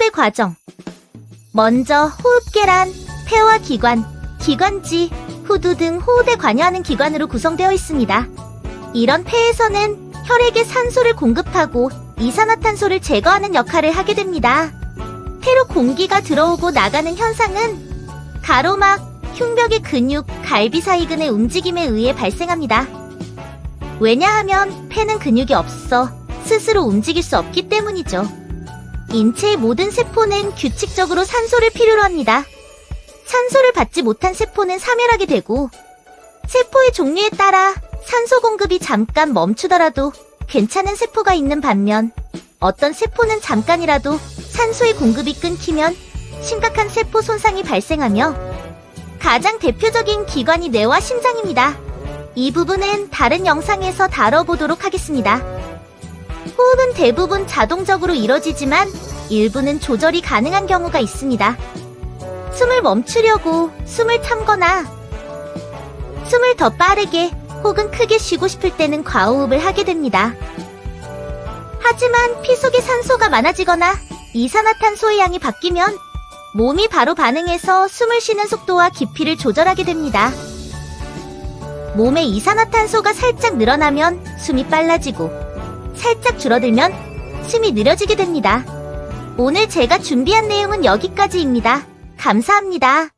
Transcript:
호흡의 과정. 먼저 호흡계란, 폐와 기관, 기관지, 후두 등 호흡에 관여하는 기관으로 구성되어 있습니다. 이런 폐에서는 혈액에 산소를 공급하고 이산화탄소를 제거하는 역할을 하게 됩니다. 폐로 공기가 들어오고 나가는 현상은 가로막, 흉벽의 근육, 갈비 사이근의 움직임에 의해 발생합니다. 왜냐하면 폐는 근육이 없어 스스로 움직일 수 없기 때문이죠. 인체의 모든 세포는 규칙적으로 산소를 필요로 합니다. 산소를 받지 못한 세포는 사멸하게 되고, 세포의 종류에 따라 산소 공급이 잠깐 멈추더라도 괜찮은 세포가 있는 반면, 어떤 세포는 잠깐이라도 산소의 공급이 끊기면 심각한 세포 손상이 발생하며, 가장 대표적인 기관이 뇌와 심장입니다. 이 부분은 다른 영상에서 다뤄보도록 하겠습니다. 호흡은 대부분 자동적으로 이뤄지지만 일부는 조절이 가능한 경우가 있습니다. 숨을 멈추려고 숨을 참거나 숨을 더 빠르게 혹은 크게 쉬고 싶을 때는 과호흡을 하게 됩니다. 하지만 피 속에 산소가 많아지거나 이산화탄소의 양이 바뀌면 몸이 바로 반응해서 숨을 쉬는 속도와 깊이를 조절하게 됩니다. 몸에 이산화탄소가 살짝 늘어나면 숨이 빨라지고 살짝 줄어들면 숨이 느려지게 됩니다. 오늘 제가 준비한 내용은 여기까지입니다. 감사합니다.